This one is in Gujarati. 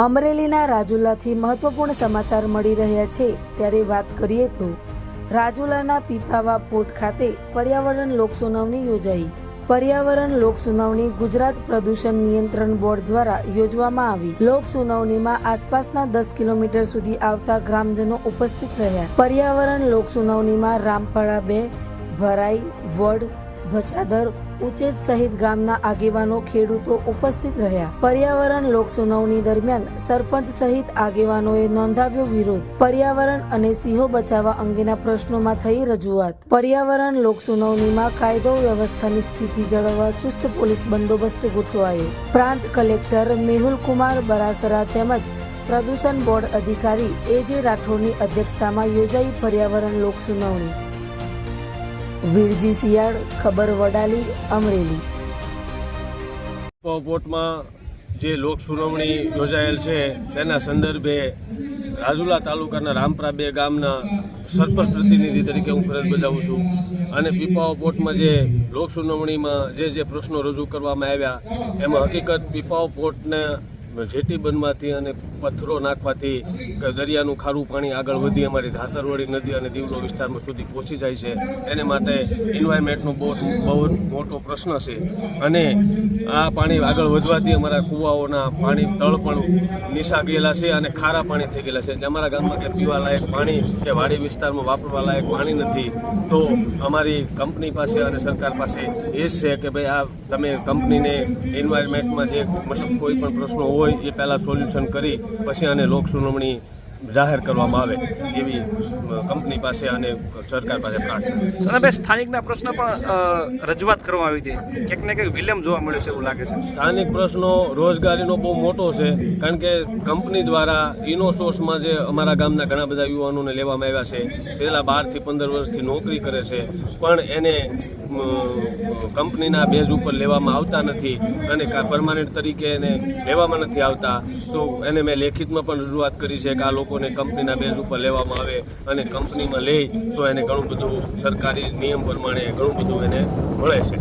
અમરેલીના રાજુલાથી મહત્વપૂર્ણ સમાચાર મળી રહ્યા છે. ત્યારે વાત કરીએ તો, રાજુલાના પીપાવા પોર્ટ ખાતે પર્યાવરણ લોક સુનાવણી યોજાઈ. પર્યાવરણ લોક સુનાવણી ગુજરાત પ્રદૂષણ નિયંત્રણ બોર્ડ દ્વારા યોજવામાં આવી. લોક સુનાવણીમાં આસપાસના દસ કિલોમીટર સુધી આવતા ગ્રામજનો ઉપસ્થિત રહ્યા. પર્યાવરણ લોક સુનાવણીમાં રામપાડા બે, ભરાઈ, વડ ભચાદર ઉચેજ સહિત ગામના આગેવાનો ખેડૂતો ઉપસ્થિત રહ્યા. પર્યાવરણ લોક સુનાવણી દરમિયાન સરપંચ સહિત આગેવાનોએ નોંધાવ્યો વિરોધ. પર્યાવરણ અને સિંહો બચાવવા અંગેના પ્રશ્નોમાં થઈ રજૂઆત. પર્યાવરણ લોક સુનાવણીમાં કાયદો વ્યવસ્થાની સ્થિતિ જળવવા ચુસ્ત પોલીસ બંદોબસ્ત ગોઠવાયો. પ્રાંત કલેક્ટર મેહુલ કુમાર બરાસરા તેમજ પ્રદૂષણ બોર્ડ અધિકારી એ જે રાઠોડની અધ્યક્ષતામાં યોજાઈ પર્યાવરણ લોક સુનાવણી વીરજી શિયાળ, ખબર વડાલી, અમરેલી. પોર્ટમાં જે લોક સુનાવણી યોજાયેલ છે, તેના સંદર્ભે રાજુલા તાલુકાના રામપરા બે ગામના સરપંચ પ્રતિનિધિ તરીકે હું ફરજ બજાવું છું. અને પીપાઓ પોર્ટમાં જે લોક સુનાવણીમાં જે જે પ્રશ્નો રજૂ કરવામાં આવ્યા, એમાં હકીકત પીપાઓ પોર્ટને જેટી બનવાથી અને પથ્થરો નાખવાથી દરિયાનું ખારું પાણી આગળ વધી, અમારી ધાતરવાડી નદી અને દીવડો વિસ્તારમાં સુધી પહોંચી જાય છે. એને માટે એન્વાયરમેન્ટનો બહુ બહુ મોટો પ્રશ્ન છે. અને આ પાણી આગળ વધવાથી અમારા કૂવાઓના પાણી તળ પણ નિશા ગયેલા છે અને ખારા પાણી થઈ ગયેલા છે. જે અમારા ગામમાં કે પીવા લાયક પાણી કે વાડી વિસ્તારમાં વાપરવા લાયક પાણી નથી, તો અમારી કંપની પાસે અને સરકાર પાસે એ જ છે કે ભાઈ આ તમે કંપનીને એન્વાયરમેન્ટમાં જે મતલબ કોઈ પણ પ્રશ્નો હોય એ પહેલાં સોલ્યુશન કરી પછી આને લોક સુનાવણી જાહેર કરવામાં આવે એવી કંપની પાસે અને સરકાર પાસે પ્રાર્થના સનાભાઈ સ્થાનિકના પ્રશ્ન પણ રજૂઆત કરવામાં આવી હતી. ક્યાંક ને ક્યાંક વિલંબ જોવા મળ્યો છે એવું લાગે છે. સ્થાનિક પ્રશ્નો રોજગારીનો બહુ મોટો છે કારણ કે કંપની દ્વારા ઇનોસોર્સમાં જે અમારા ગામના ઘણા બધા યુવાનોને લેવામાં આવ્યા છે છેલ્લા બારથી પંદર વર્ષથી નોકરી કરે છે પણ એને કંપનીના બેઝ ઉપર લેવામાં આવતા નથી અને પરમાનન્ટ તરીકે એને લેવામાં નથી આવતા. તો એને મેં લેખિતમાં પણ રજૂઆત કરી છે કે આ લોકોને કંપનીના બેઝ ઉપર લેવામાં આવે અને કંપનીમાં લે તો એને ઘણું બધું સરકારી નિયમ પ્રમાણે ઘણું બધું એને મળે છે.